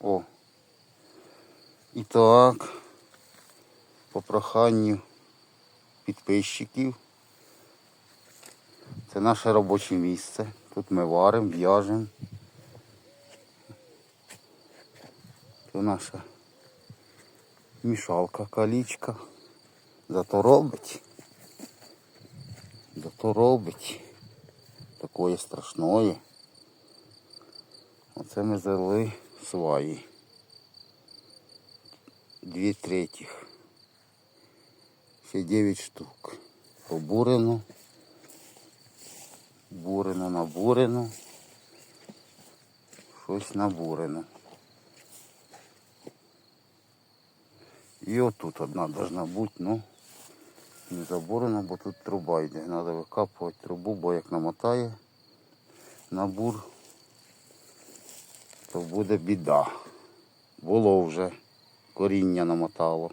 О. І так, по проханню підписчиків. Це наше робоче місце. Тут ми варимо, в'яжемо. Це наша мішалка, калічка. Зато робить. Зато робить. Такое страшное. Оце ми взяли сваї. Дві третіх. Ще 9 штук. Побурено. Бурено, набурено. Щось набурено. І отут одна должна бути, ну не забурена, бо тут труба йде. Треба викапувати трубу, бо як намотає набур, буде біда. Було вже коріння намотало.